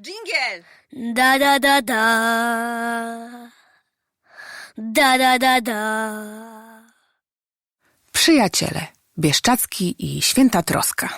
Dżingiel! Da da da da. Da da da da. Przyjaciele, Bieszczacki i Święta Troska.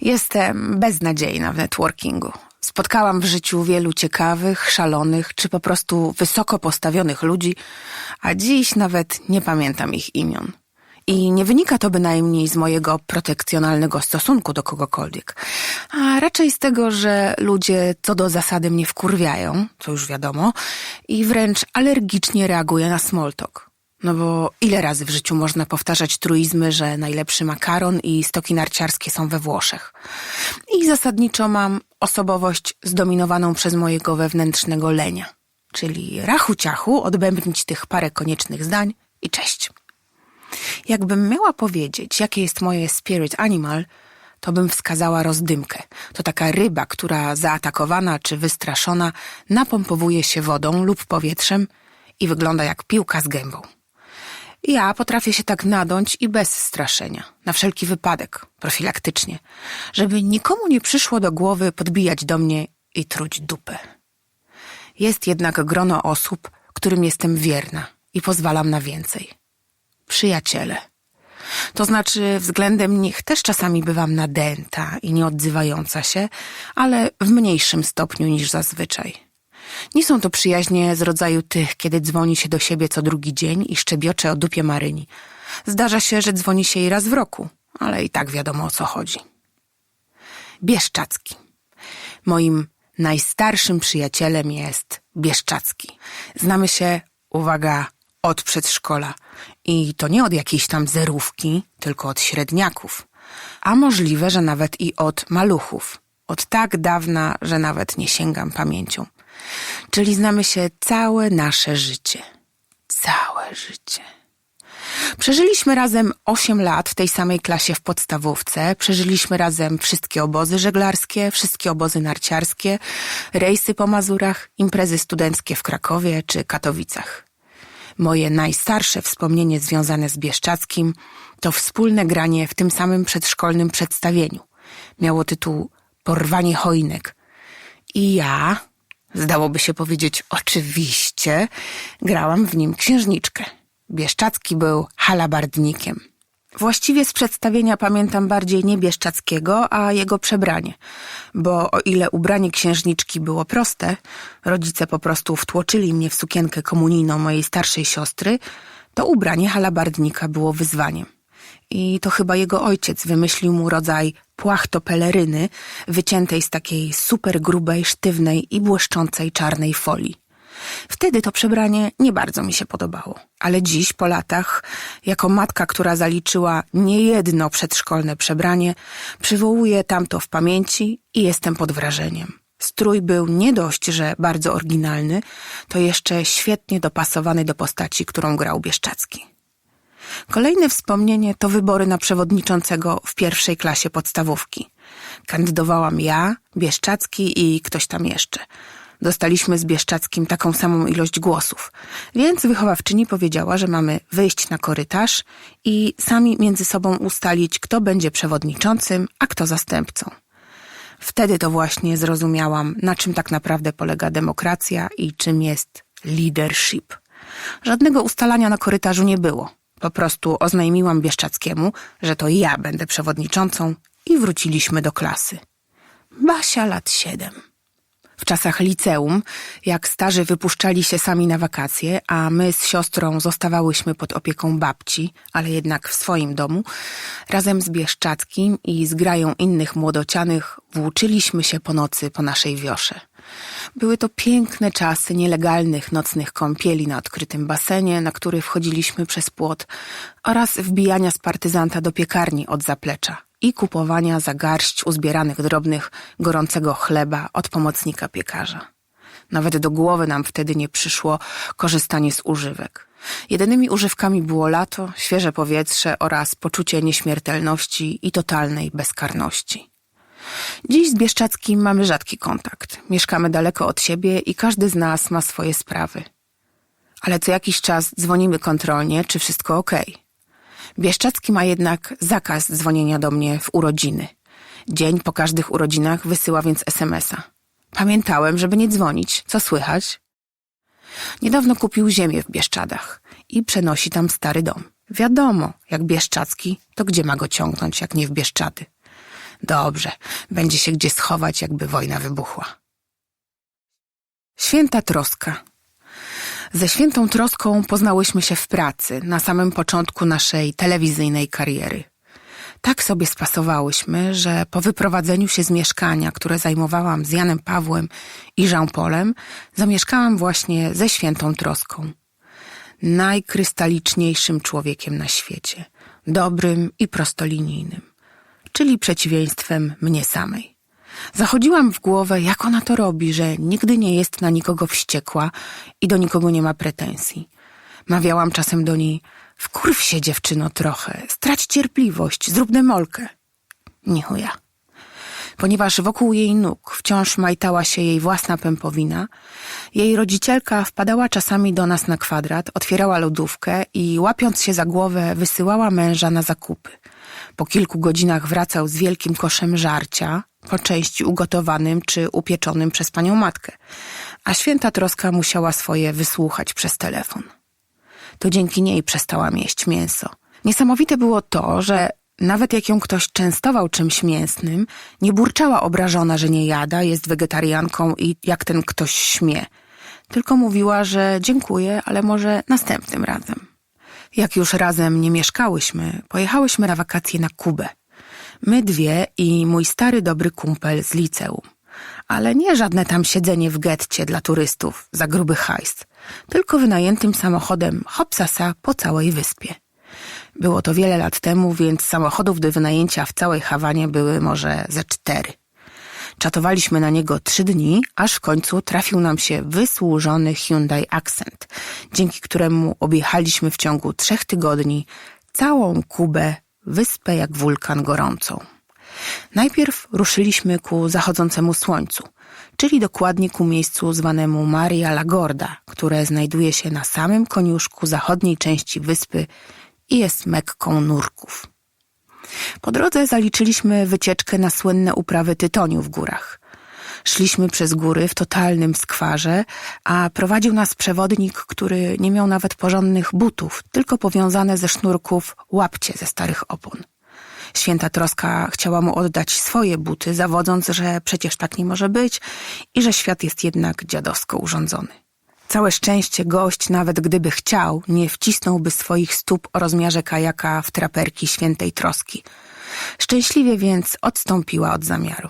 Jestem beznadziejna w networkingu. Spotkałam w życiu wielu ciekawych, szalonych czy po prostu wysoko postawionych ludzi, a dziś nawet nie pamiętam ich imion. I nie wynika to bynajmniej z mojego protekcjonalnego stosunku do kogokolwiek, a raczej z tego, że ludzie co do zasady mnie wkurwiają, co już wiadomo, i wręcz alergicznie reaguję na small talk. No bo ile razy w życiu można powtarzać truizmy, że najlepszy makaron i stoki narciarskie są we Włoszech? I zasadniczo mam osobowość zdominowaną przez mojego wewnętrznego lenia. Czyli rachu ciachu, odbębnić tych parę koniecznych zdań i cześć. Jakbym miała powiedzieć, jakie jest moje spirit animal, to bym wskazała rozdymkę. To taka ryba, która zaatakowana czy wystraszona napompowuje się wodą lub powietrzem i wygląda jak piłka z gębą. Ja potrafię się tak nadąć i bez straszenia, na wszelki wypadek, profilaktycznie, żeby nikomu nie przyszło do głowy podbijać do mnie i truć dupę. Jest jednak grono osób, którym jestem wierna i pozwalam na więcej. Przyjaciele. To znaczy, względem nich też czasami bywam nadęta i nieodzywająca się, ale w mniejszym stopniu niż zazwyczaj. Nie są to przyjaźnie z rodzaju tych, kiedy dzwoni się do siebie co drugi dzień i szczebiocze o dupie Maryni. Zdarza się, że dzwoni się jej raz w roku, ale i tak wiadomo o co chodzi. Bieszczacki. Moim najstarszym przyjacielem jest Bieszczacki. Znamy się, uwaga, od przedszkola. I to nie od jakiejś tam zerówki, tylko od średniaków. A możliwe, że nawet i od maluchów. Od tak dawna, że nawet nie sięgam pamięcią. Czyli znamy się całe nasze życie. Całe życie. Przeżyliśmy razem 8 lat w tej samej klasie w podstawówce. Przeżyliśmy razem wszystkie obozy żeglarskie, wszystkie obozy narciarskie, rejsy po Mazurach, imprezy studenckie w Krakowie czy Katowicach. Moje najstarsze wspomnienie związane z Bieszczackim to wspólne granie w tym samym przedszkolnym przedstawieniu. Miało tytuł Porwanie choinek. I ja, zdałoby się powiedzieć oczywiście, grałam w nim księżniczkę. Bieszczacki był halabardnikiem. Właściwie z przedstawienia pamiętam bardziej nie Bieszczackiego, a jego przebranie. Bo o ile ubranie księżniczki było proste, rodzice po prostu wtłoczyli mnie w sukienkę komunijną mojej starszej siostry, to ubranie halabardnika było wyzwaniem. I to chyba jego ojciec wymyślił mu rodzaj płachtopeleryny wyciętej z takiej super grubej, sztywnej i błyszczącej czarnej folii. Wtedy to przebranie nie bardzo mi się podobało, ale dziś, po latach, jako matka, która zaliczyła niejedno przedszkolne przebranie, przywołuję tamto w pamięci i jestem pod wrażeniem. Strój był nie dość, że bardzo oryginalny, to jeszcze świetnie dopasowany do postaci, którą grał Bieszczacki. Kolejne wspomnienie to wybory na przewodniczącego w pierwszej klasie podstawówki. Kandydowałam ja, Bieszczacki i ktoś tam jeszcze. Dostaliśmy z Bieszczackim taką samą ilość głosów, więc wychowawczyni powiedziała, że mamy wyjść na korytarz i sami między sobą ustalić, kto będzie przewodniczącym, a kto zastępcą. Wtedy to właśnie zrozumiałam, na czym tak naprawdę polega demokracja i czym jest leadership. Żadnego ustalania na korytarzu nie było. Po prostu oznajmiłam Bieszczackiemu, że to ja będę przewodniczącą i wróciliśmy do klasy. Basia lat siedem. W czasach liceum, jak starzy wypuszczali się sami na wakacje, a my z siostrą zostawałyśmy pod opieką babci, ale jednak w swoim domu, razem z Bieszczackim i z grają innych młodocianych włóczyliśmy się po nocy po naszej wiosze. Były to piękne czasy nielegalnych nocnych kąpieli na odkrytym basenie, na który wchodziliśmy przez płot, oraz wbijania z partyzanta do piekarni od zaplecza i kupowania za garść uzbieranych drobnych gorącego chleba od pomocnika piekarza. Nawet do głowy nam wtedy nie przyszło korzystanie z używek. Jedynymi używkami było lato, świeże powietrze oraz poczucie nieśmiertelności i totalnej bezkarności. Dziś z Bieszczackim mamy rzadki kontakt. Mieszkamy daleko od siebie i każdy z nas ma swoje sprawy. Ale co jakiś czas dzwonimy kontrolnie, czy wszystko ok. Bieszczacki ma jednak zakaz dzwonienia do mnie w urodziny. Dzień po każdych urodzinach wysyła więc SMS-a. pamiętałem, żeby nie dzwonić. Co słychać? Niedawno kupił ziemię w Bieszczadach i przenosi tam stary dom. Wiadomo, jak Bieszczacki, to gdzie ma go ciągnąć, jak nie w Bieszczady. Dobrze, będzie się gdzie schować, jakby wojna wybuchła. Święta troska. Ze świętą troską poznałyśmy się w pracy, na samym początku naszej telewizyjnej kariery. Tak sobie spasowałyśmy, że po wyprowadzeniu się z mieszkania, które zajmowałam z Janem Pawłem i Jean-Paulem, zamieszkałam właśnie ze świętą troską. Najkrystaliczniejszym człowiekiem na świecie, dobrym i prostolinijnym, czyli przeciwieństwem mnie samej. Zachodziłam w głowę, jak ona to robi, że nigdy nie jest na nikogo wściekła i do nikogo nie ma pretensji. Mawiałam czasem do niej, wkurw się dziewczyno trochę, strać cierpliwość, zrób demolkę. Nie chuja. Ponieważ wokół jej nóg wciąż majtała się jej własna pępowina, jej rodzicielka wpadała czasami do nas na kwadrat, otwierała lodówkę i łapiąc się za głowę wysyłała męża na zakupy. Po kilku godzinach wracał z wielkim koszem żarcia, po części ugotowanym czy upieczonym przez panią matkę, a święta troska musiała swoje wysłuchać przez telefon. To dzięki niej przestałam jeść mięso. Niesamowite było to, że nawet jak ją ktoś częstował czymś mięsnym, nie burczała obrażona, że nie jada, jest wegetarianką i jak ten ktoś śmie. Tylko mówiła, że dziękuję, ale może następnym razem. Jak już razem nie mieszkałyśmy, pojechałyśmy na wakacje na Kubę. My dwie i mój stary dobry kumpel z liceum. Ale nie żadne tam siedzenie w getcie dla turystów za gruby hajs, tylko wynajętym samochodem hopsasa po całej wyspie. Było to wiele lat temu, więc samochodów do wynajęcia w całej Hawanie były może ze cztery. Czatowaliśmy na niego trzy dni, aż w końcu trafił nam się wysłużony Hyundai Accent, dzięki któremu objechaliśmy w ciągu trzech tygodni całą Kubę, wyspę jak wulkan gorącą. Najpierw ruszyliśmy ku zachodzącemu słońcu, czyli dokładnie ku miejscu zwanemu Maria La Gorda, które znajduje się na samym koniuszku zachodniej części wyspy i jest mekką nurków. Po drodze zaliczyliśmy wycieczkę na słynne uprawy tytoniu w górach. Szliśmy przez góry w totalnym skwarze, a prowadził nas przewodnik, który nie miał nawet porządnych butów, tylko powiązane ze sznurków łapcie ze starych opon. Święta troska chciała mu oddać swoje buty, zawodząc, że przecież tak nie może być i że świat jest jednak dziadowsko urządzony. Całe szczęście gość, nawet gdyby chciał, nie wcisnąłby swoich stóp o rozmiarze kajaka w traperki świętej troski. Szczęśliwie więc odstąpiła od zamiaru.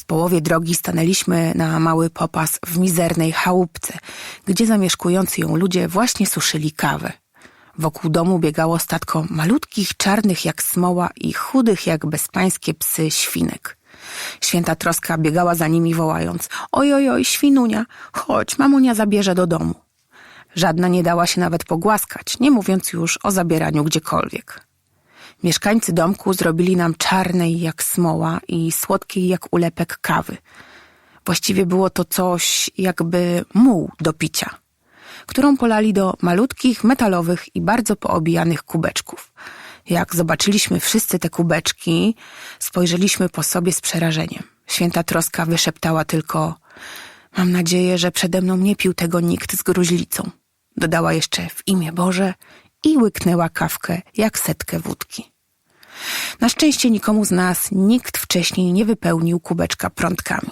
W połowie drogi stanęliśmy na mały popas w mizernej chałupce, gdzie zamieszkujący ją ludzie właśnie suszyli kawę. Wokół domu biegało statko malutkich, czarnych jak smoła i chudych jak bezpańskie psy świnek. Święta troska biegała za nimi wołając Oj, oj, oj, świnunia, chodź, mamunia zabierze do domu. Żadna nie dała się nawet pogłaskać, nie mówiąc już o zabieraniu gdziekolwiek. Mieszkańcy domku zrobili nam czarnej jak smoła i słodkiej jak ulepek kawy. Właściwie było to coś jakby muł do picia, którą polali do malutkich, metalowych i bardzo poobijanych kubeczków. Jak zobaczyliśmy wszyscy te kubeczki, spojrzeliśmy po sobie z przerażeniem. Święta troska wyszeptała tylko Mam nadzieję, że przede mną nie pił tego nikt z gruźlicą. Dodała jeszcze w imię Boże i łyknęła kawkę jak setkę wódki. Na szczęście nikomu z nas nikt wcześniej nie wypełnił kubeczka prądkami.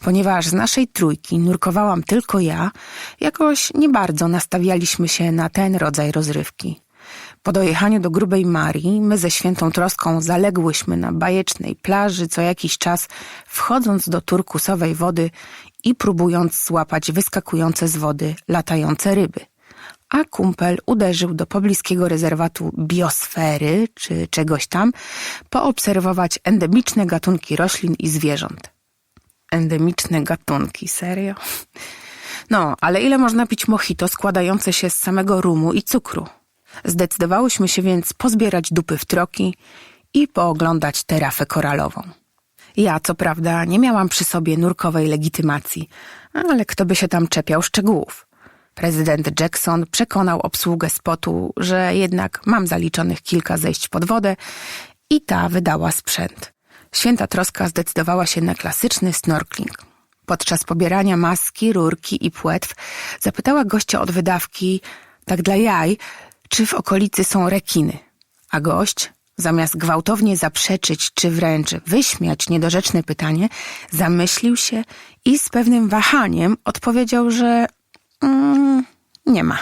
Ponieważ z naszej trójki nurkowałam tylko ja, jakoś nie bardzo nastawialiśmy się na ten rodzaj rozrywki. Po dojechaniu do Grubej Marii, my ze świętą troską zaległyśmy na bajecznej plaży co jakiś czas, wchodząc do turkusowej wody i próbując złapać wyskakujące z wody latające ryby. A kumpel uderzył do pobliskiego rezerwatu biosfery czy czegoś tam, poobserwować endemiczne gatunki roślin i zwierząt. Endemiczne gatunki, serio? No, ale ile można pić mojito składające się z samego rumu i cukru? Zdecydowałyśmy się więc pozbierać dupy w troki i pooglądać terafę koralową. Ja, co prawda, nie miałam przy sobie nurkowej legitymacji, ale kto by się tam czepiał szczegółów. Prezydent Jackson przekonał obsługę spotu, że jednak mam zaliczonych kilka zejść pod wodę i ta wydała sprzęt. Święta troska zdecydowała się na klasyczny snorkling. podczas pobierania maski, rurki i płetw zapytała gościa od wydawki, tak dla jaj, czy w okolicy są rekiny. A gość, zamiast gwałtownie zaprzeczyć czy wręcz wyśmiać niedorzeczne pytanie, zamyślił się i z pewnym wahaniem odpowiedział, że mm, nie ma.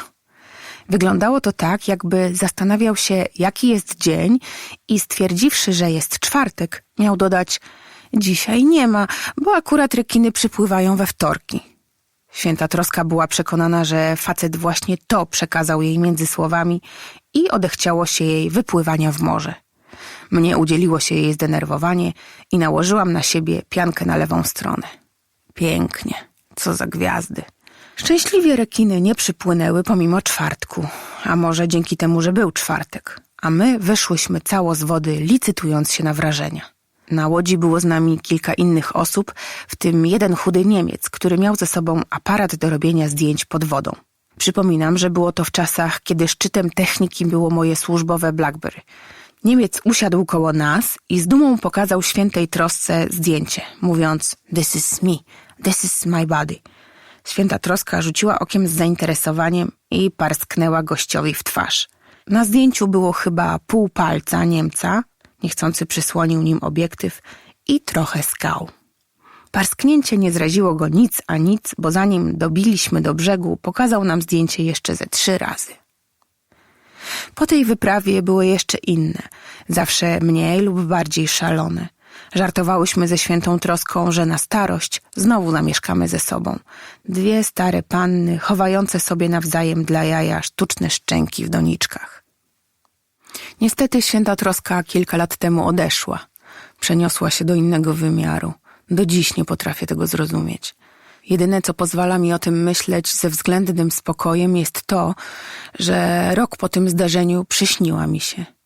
Wyglądało to tak, jakby zastanawiał się, jaki jest dzień i stwierdziwszy, że jest czwartek, miał dodać dzisiaj nie ma, bo akurat rekiny przypływają we wtorki. Święta troska była przekonana, że facet właśnie to przekazał jej między słowami i odechciało się jej wypływania w morze. Mnie udzieliło się jej zdenerwowanie i nałożyłam na siebie piankę na lewą stronę. Pięknie, co za gwiazdy. Szczęśliwie rekiny nie przypłynęły pomimo czwartku, a może dzięki temu, że był czwartek, a my wyszłyśmy cało z wody, licytując się na wrażenia. Na łodzi było z nami kilka innych osób, w tym jeden chudy Niemiec, który miał ze sobą aparat do robienia zdjęć pod wodą. Przypominam, że było to w czasach, kiedy szczytem techniki było moje służbowe Blackberry. Niemiec usiadł koło nas i z dumą pokazał świętej trosce zdjęcie, mówiąc This is me, this is my body. Święta troska rzuciła okiem z zainteresowaniem i parsknęła gościowi w twarz. Na zdjęciu było chyba pół palca Niemca, niechcący przysłonił nim obiektyw i trochę skał. Parsknięcie nie zraziło go nic a nic, bo zanim dobiliśmy do brzegu, pokazał nam zdjęcie jeszcze ze trzy razy. Po tej wyprawie były jeszcze inne, zawsze mniej lub bardziej szalone. Żartowałyśmy ze świętą troską, że na starość znowu zamieszkamy ze sobą. Dwie stare panny, chowające sobie nawzajem dla jaja sztuczne szczęki w doniczkach. Niestety święta troska kilka lat temu odeszła. Przeniosła się do innego wymiaru. Do dziś nie potrafię tego zrozumieć. Jedyne, co pozwala mi o tym myśleć ze względnym spokojem, jest to, że rok po tym zdarzeniu przyśniła mi się.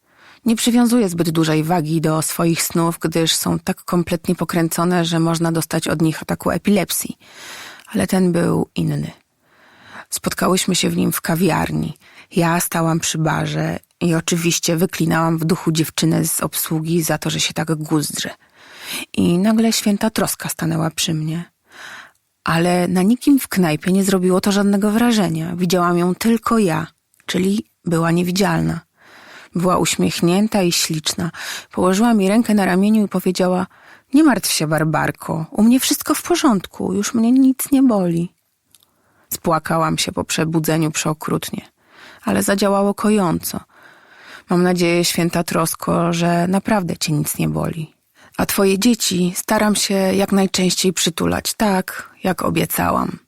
Nie przywiązuję zbyt dużej wagi do swoich snów, gdyż są tak kompletnie pokręcone, że można dostać od nich ataku epilepsji. Ale ten był inny. Spotkałyśmy się w nim w kawiarni. Ja stałam przy barze i oczywiście wyklinałam w duchu dziewczynę z obsługi za to, że się tak guzdrze. I nagle święta troska stanęła przy mnie. Ale na nikim w knajpie nie zrobiło to żadnego wrażenia. Widziałam ją tylko ja, czyli była niewidzialna. Była uśmiechnięta i śliczna. Położyła mi rękę na ramieniu i powiedziała: Nie martw się, Barbarko, u mnie wszystko w porządku, już mnie nic nie boli. Spłakałam się po przebudzeniu przeokrutnie, ale zadziałało kojąco. Mam nadzieję, święta trosko, że naprawdę cię nic nie boli. A twoje dzieci staram się jak najczęściej przytulać, tak jak obiecałam.